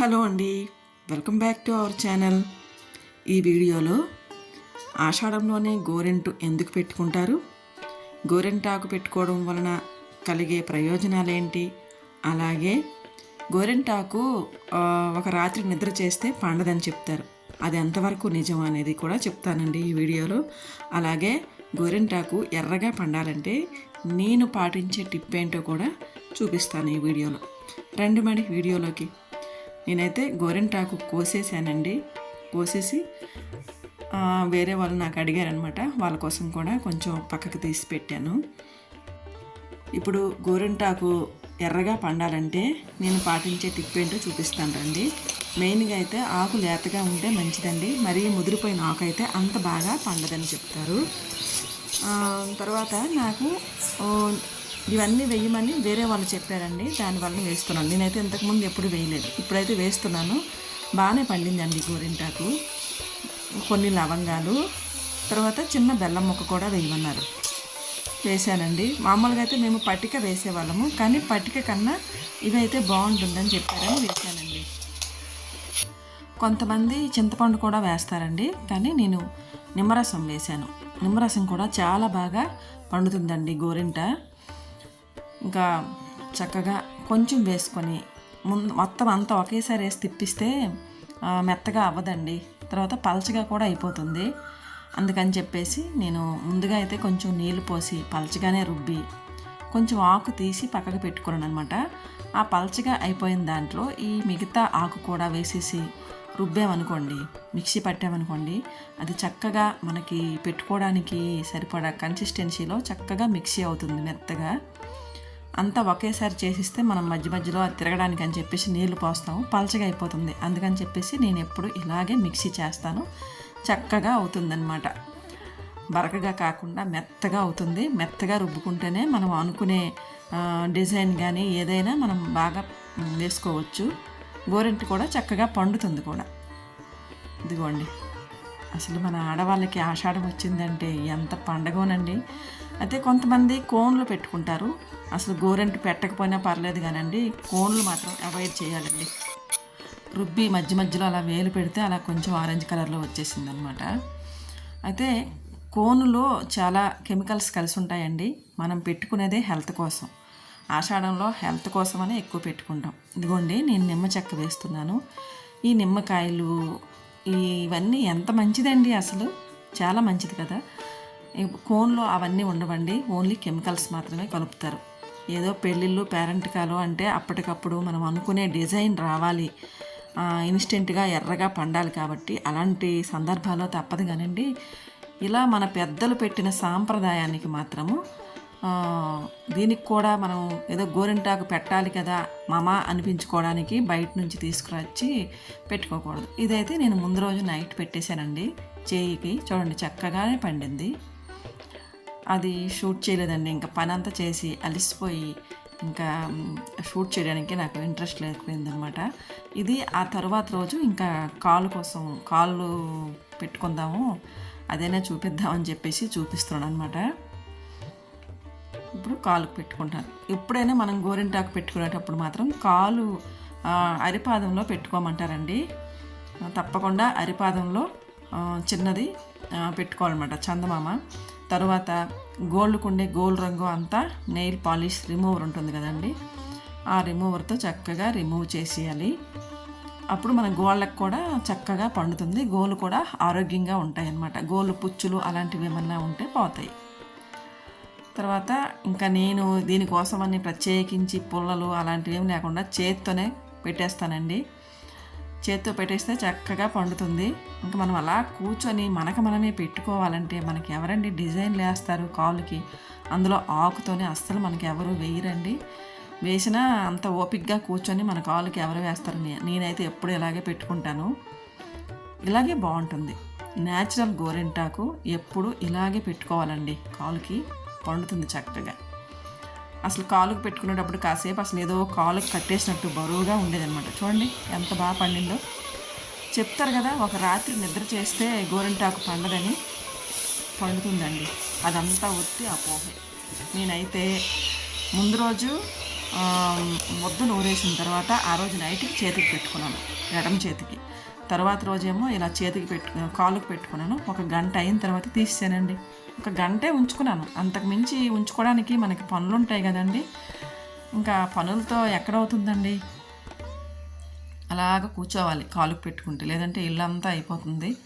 Hello అండి. Welcome back to our channel. ఈ వీడియోలో ఆషాఢంలోనే గోరెంటు ఎందుకు పెట్టుకుంటారు? గోరెంటాకు పెట్టుకోవడం వలన కలిగే ప్రయోజనాలు ఏంటి అలాగే గోరెంటాకు ఒక రాత్రి నిద్ర చేస్తే పండదని చెప్తారు. అది ఎంతవరకు నిజం అనేది కూడా చెప్తానండి ఈ వీడియోలో. అలాగే గోరెంటాకు ఎర్రగా పండాలంటే నేను పాటించే టిప్ ఏంటో కూడా చూపిస్తాను ఈ వీడియోలో. రండి మరి వీడియోలోకి. నేనైతే గోరింటాకు కోసేసానండి. కోసేసి వేరే వాళ్ళు నాకు అడిగారనమాట వాళ్ళ కోసం కూడా కొంచెం పక్కకు తీసి పెట్టాను. ఇప్పుడు గోరింటాకు ఎర్రగా పండాలంటే నేను పాటించే టిప్ ఏంటో చూపిస్తాను రండి. మెయిన్గా అయితే ఆకు లేతగా ఉంటే మంచిదండి. మరీ ముదిరిపోయిన ఆకు అయితే అంత బాగా పండదని చెప్తారు. తర్వాత నాకు ఇవన్నీ వేయమని వేరే వాళ్ళు చెప్పారండి. దానివల్ల వేస్తున్నాను. నేనైతే ఇంతకుముందు ఎప్పుడు వేయలేదు. ఇప్పుడైతే వేస్తున్నాను. బాగానే పండిందండి గోరింటాకు. కొన్ని లవంగాలు తర్వాత చిన్న బెల్లం ముక్క కూడా వేయమన్నారు. వేశానండి. మామూలుగా అయితే మేము పట్టిక వేసేవాళ్ళము కానీ పట్టిక కన్నా ఇవైతే బాగుంటుందని చెప్పారని వేశానండి. కొంతమంది చింతపండు కూడా వేస్తారండి కానీ నేను నిమ్మరసం వేశాను. నిమ్మరసం కూడా చాలా బాగా పండుతుందండి గోరింట. ఇంకా చక్కగా కొంచెం వేసుకొని ముందు మొత్తం అంతా ఒకేసారి వేసి తిప్పిస్తే మెత్తగా అవ్వదండి. తర్వాత పలచగా కూడా అయిపోతుంది. అందుకని చెప్పేసి నేను ముందుగా అయితే కొంచెం నీళ్ళు పోసి పలచగానే రుబ్బి కొంచెం ఆకు తీసి పక్కకు పెట్టుకున్నాను అనమాట ఆ పలచగా అయిపోయిన దాంట్లో ఈ మిగతా ఆకు కూడా వేసేసి రుబ్బామనుకోండి మిక్సీ పట్టామనుకోండి అది చక్కగా మనకి పెట్టుకోవడానికి సరిపడా కన్సిస్టెన్సీలో చక్కగా మిక్సీ అవుతుంది మెత్తగా. అంతా ఒకేసారి చేసిస్తే మనం మధ్య మధ్యలో అది తిరగడానికి అని చెప్పేసి నీళ్ళు పోస్తాము. పలచగా అయిపోతుంది. అందుకని చెప్పేసి నేను ఎప్పుడు ఇలాగే మిక్సీ చేస్తాను. చక్కగా అవుతుందన్నమాట. బరకగా కాకుండా మెత్తగా అవుతుంది. మెత్తగా రుబ్బుకుంటేనే మనం అనుకునే డిజైన్ కానీ ఏదైనా మనం బాగా వేసుకోవచ్చు. గోరింటి కూడా చక్కగా పండుతుంది కూడా. ఇదిగోండి. అసలు మన ఆడవాళ్ళకి ఆషాఢం వచ్చిందంటే ఎంత పండగోనండి. అయితే కొంతమంది కోన్లు పెట్టుకుంటారు. అసలు గోరెంటు పెట్టకపోయినా పర్లేదు కానండి కోన్లు మాత్రం అవాయిడ్ చేయాలండి. రుబ్బి మధ్య మధ్యలో అలా వేలు పెడితే అలా కొంచెం ఆరెంజ్ కలర్లో వచ్చేసింది అనమాట అయితే కోనులో చాలా కెమికల్స్ కలిసి ఉంటాయండి. మనం పెట్టుకునేదే హెల్త్ కోసం. ఆషాఢంలో హెల్త్ కోసమని ఎక్కువ పెట్టుకుంటాం. ఇదిగోండి నేను నిమ్మ చెక్క వేస్తున్నాను. ఈ నిమ్మకాయలు ఇవన్నీ ఎంత మంచిదండి అసలు? చాలా మంచిది కదా. కోన్లో అవన్నీ ఉండవండి. ఓన్లీ కెమికల్స్ మాత్రమే కలుపుతారు. ఏదో పెళ్ళిళ్ళు పేరెంట్కాలు అంటే అప్పటికప్పుడు మనం అనుకునే డిజైన్ రావాలి. ఇన్స్టెంట్గా ఎర్రగా పండాలి కాబట్టి అలాంటి సందర్భాల్లో తప్పదు కానండి. ఇలా మన పెద్దలు పెట్టిన సాంప్రదాయానికి మాత్రము దీనికి కూడా మనం ఏదో గోరింటాకు పెట్టాలి కదా మామ అనిపించుకోవడానికి బయట నుంచి తీసుకురచ్చి పెట్టుకోకూడదు. ఇదైతే నేను ముందు రోజు నైట్ పెట్టేశానండి. చేయికి చూడండి చక్కగానే పండింది. అది షూట్ చేయలేదండి. ఇంకా పని అంతా చేసి అలిసిపోయి ఇంకా షూట్ చేయడానికి నాకు ఇంట్రెస్ట్ లేకపోయిందనమాట ఇది ఆ తర్వాత రోజు ఇంకా కాలు కోసం కాళ్ళు పెట్టుకుందాము అదైనా చూపిద్దామని చెప్పేసి చూపిస్తున్నాను అనమాట ఇప్పుడు కాలుకు పెట్టుకుంటాను. ఎప్పుడైనా మనం గోరింటాకు పెట్టుకునేటప్పుడు మాత్రం కాలు అరిపాదంలో పెట్టుకోమంటారండి. తప్పకుండా అరిపాదంలో చిన్నది పెట్టుకోవాలన్నమాట చందమామ. తర్వాత గోల్డ్కు ఉండే గోల్డ్ రంగు అంతా నెయిల్ పాలిష్ రిమూవర్ ఉంటుంది కదండి. ఆ రిమూవర్తో చక్కగా రిమూవ్ చేసేయాలి. అప్పుడు మన గోళ్ళకు కూడా చక్కగా పండుతుంది. గోలు కూడా ఆరోగ్యంగా ఉంటాయి అన్నమాట పుచ్చులు అలాంటివి ఏమన్నా ఉంటే పోతాయి. తర్వాత ఇంకా నేను దీనికోసమని ప్రత్యేకించి పుల్లలు అలాంటివి ఏం లేకుండా చేత్తోనే పెట్టేస్తానండి. చేత్తో పెట్టేస్తే చక్కగా పండుతుంది. ఇంకా మనం అలా కూర్చొని మనకు మనమే పెట్టుకోవాలంటే మనకి ఎవరండి డిజైన్లు వేస్తారు కాలుకి? అందులో ఆకుతోనే అస్సలు మనకి ఎవరు వేయరండి. వేసినా అంత ఓపిక్గా కూర్చొని మన కాలుకి ఎవరు వేస్తారు? నేనైతే ఎప్పుడు ఇలాగే పెట్టుకుంటాను. ఇలాగే బాగుంటుంది. న్యాచురల్ గోరింటాకు ఎప్పుడు ఇలాగే పెట్టుకోవాలండి కాలుకి. పండుతుంది చక్కగా. అసలు కాలుకు పెట్టుకునేటప్పుడు కాసేపు అసలు ఏదో కాలుకి కట్టేసినట్టు బరువుగా ఉండేదన్నమాట. చూడండి ఎంత బాగా పండిందో. చెప్తారు కదా ఒక రాత్రి నిద్ర చేస్తే గోరింటాకు పండదని పండుతుందండి. అదంతా ఒత్తి అపోహే నేనైతే ముందు రోజు ముద్ద నూరేసిన తర్వాత ఆ రోజు నైట్కి చేతికి పెట్టుకున్నాను ఎడమ చేతికి. తర్వాత రోజేమో ఇలా చేతికి పెట్టు కాలుకి పెట్టుకున్నాను. ఒక గంట అయిన తర్వాత తీసేసానండి ఒక గంటే ఉంచుకున్నాను. అంతకు మించి ఉంచుకోవడానికి మనకి పనులు ఉంటాయి కదండి. ఇంకా పనులతో ఎక్కడవుతుందండి? అలాగ కూర్చోవాలి కాలుకు పెట్టుకుంటే. లేదంటే ఇల్లంతా అయిపోతుంది.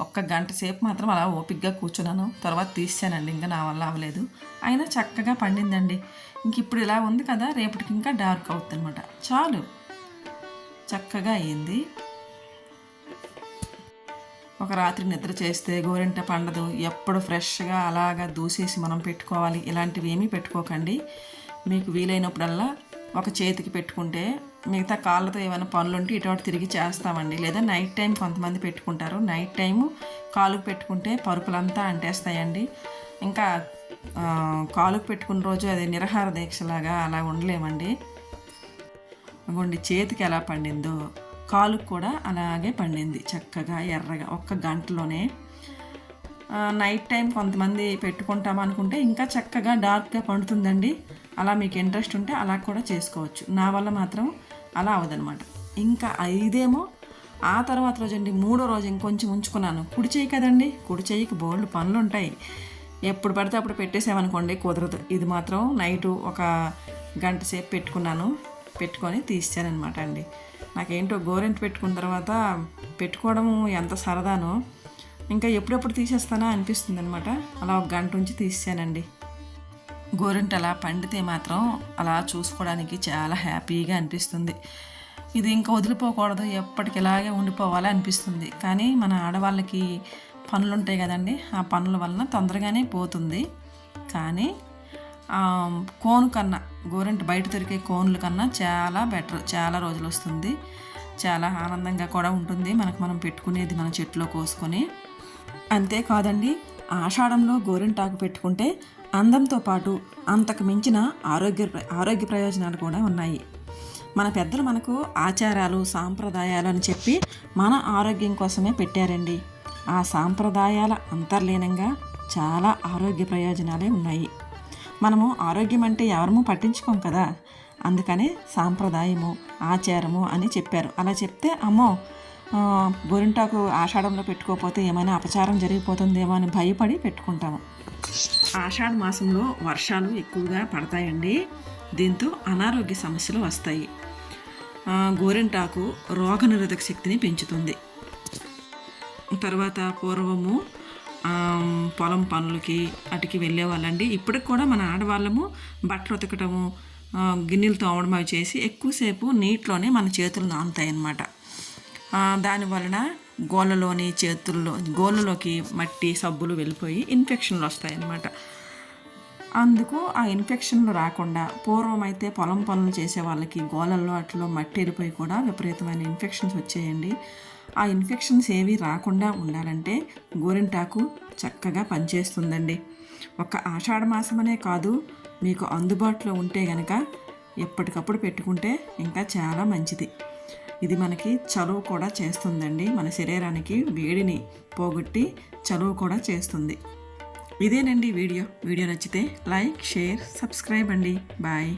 ఒక్క గంట సేపు మాత్రం అలా ఓపిక్గా కూర్చున్నాను. తర్వాత తీసానండి ఇంకా నా వల్ల అవ్వలేదు. అయినా చక్కగా పండిందండి. ఇంక ఇప్పుడు ఇలా ఉంది కదా రేపటికి ఇంకా డార్క్ అవుతుంది అనమాట చాలు. చక్కగా అయ్యింది ఒక రాత్రి నిద్ర చేస్తే గోరింట పండదు. ఎప్పుడు ఫ్రెష్గా అలాగా దూసేసి మనం పెట్టుకోవాలి. ఇలాంటివి ఏమీ పెట్టుకోకండి. మీకు వీలైనప్పుడల్లా ఒక చేతికి పెట్టుకుంటే మిగతా కాళ్ళతో ఏమైనా పనులు ఉంటే ఇటు అటు తిరిగి చేస్తామండి. లేదా నైట్ టైం కొంతమంది పెట్టుకుంటారు. నైట్ టైము కాలుకు పెట్టుకుంటే పరుపులంతా అంటేస్తాయండి. ఇంకా కాలుకు పెట్టుకున్న రోజు అది నిరహార దీక్షలాగా అలా ఉండలేమండి. ఇదిగోండి చేతికి ఎలా పండిందో. కాలుకు కూడా అలాగే పండింది చక్కగా ఎర్రగా ఒక్క గంటలోనే. నైట్ టైం కొంతమంది పెట్టుకుంటాం అనుకుంటే ఇంకా చక్కగా డార్క్గా పండుతుందండి. అలా మీకు ఇంట్రెస్ట్ ఉంటే అలా కూడా చేసుకోవచ్చు. నా వల్ల మాత్రం అలా అవదనమాట ఇంకా ఐదేమో ఆ తర్వాత రోజండి మూడో రోజు ఇంకొంచెం ఉంచుకున్నాను. కుడి చేయి కదండి కుడి చేయికి బోల్డ్ పనులు ఉంటాయి ఎప్పుడు పడితే అప్పుడు పెట్టేసామనుకోండి కుదరదు. ఇది మాత్రం నైటు ఒక గంట సేపు పెట్టుకున్నాను పెట్టుకొని తీసానమాట అండి. నాకేంటో గోరెంట్ పెట్టుకున్న తర్వాత పెట్టుకోవడం ఎంత సరదానో ఇంకా ఎప్పుడెప్పుడు తీసేస్తానా అనిపిస్తుంది అనమాట అలా ఒక గంట ఉంచి తీసానండి గోరెంట్ అలా పండితే మాత్రం అలా చూసుకోవడానికి చాలా హ్యాపీగా అనిపిస్తుంది. ఇది ఇంకా వదిలిపోకూడదు ఎప్పటికి ఇలాగే ఉండిపోవాలి అనిపిస్తుంది. కానీ మన ఆడవాళ్ళకి పనులు ఉంటాయి కదండి ఆ పనుల వలన తొందరగానే పోతుంది. కానీ కోను కన్నా గోరింట బయట దొరికే కోన్ల కన్నా చాలా బెటర్ చాలా రోజులు వస్తుంది చాలా ఆనందంగా కూడా ఉంటుంది. మనకు మనం పెట్టుకునేది మన చెట్లో కోసుకొని. అంతేకాదండి ఆషాఢంలో గోరింటాకు పెట్టుకుంటే అందంతో పాటు అంతకు మించిన ఆరోగ్య ఆరోగ్య ప్రయోజనాలు కూడా ఉన్నాయి. మన పెద్దలు మనకు ఆచారాలు సాంప్రదాయాలు అని చెప్పి మన ఆరోగ్యం కోసమే పెట్టారండి. ఆ సాంప్రదాయాల అంతర్లీనంగా చాలా ఆరోగ్య ప్రయోజనాలే ఉన్నాయి. మనము ఆరోగ్యం అంటే ఎవరము పట్టించుకోం కదా. అందుకనే సాంప్రదాయము ఆచారము అని చెప్పారు. అలా చెప్తే అమ్మో గోరింటాకు ఆషాఢంలో పెట్టుకోకపోతే ఏమైనా అపచారం జరిగిపోతుందేమో అని భయపడి పెట్టుకుంటాము. ఆషాఢ మాసంలో వర్షాలు ఎక్కువగా పడతాయండి. దీంతో అనారోగ్య సమస్యలు వస్తాయి. గోరింటాకు రోగనిరోధక శక్తిని పెంచుతుంది. తర్వాత పూర్వము పొలం పనులకి అటుకి వెళ్ళేవాళ్ళండి ఇప్పటికి కూడా మన ఆడవాళ్ళము బట్టలు ఉతకటము గిన్నెలు తోమడం అవి చేసి ఎక్కువసేపు నీటిలోనే మన చేతులు నానుతాయి అన్నమాట దాని వలన గోళ్ళలోని చేతుల్లో గోళ్ళలోకి మట్టి సబ్బులు వెళ్ళిపోయి ఇన్ఫెక్షన్లు వస్తాయన్నమాట. అందుకు ఆ ఇన్ఫెక్షన్లు రాకుండా పూర్వం అయితే పొలం పనులు చేసే వాళ్ళకి గోళల్లో అట్లో మట్టి వెళ్ళిపోయి కూడా విపరీతమైన ఇన్ఫెక్షన్స్ వచ్చేయండి. ఆ ఇన్ఫెక్షన్స్ ఏవి రాకుండా ఉండాలంటే గోరింటాకు చక్కగా పనిచేస్తుందండి. ఒక ఆషాఢ మాసమనే కాదు మీకు అందుబాటులో ఉంటే గనక ఎప్పటికప్పుడు పెట్టుకుంటే ఇంకా చాలా మంచిది. ఇది మనకి చలువ కూడా చేస్తుందండి. మన శరీరానికి వేడిని పోగొట్టి చలువ కూడా చేస్తుంది. ఇదేనండి వీడియో. వీడియో నచ్చితే లైక్ షేర్ సబ్స్క్రైబ్ అండి. బాయ్.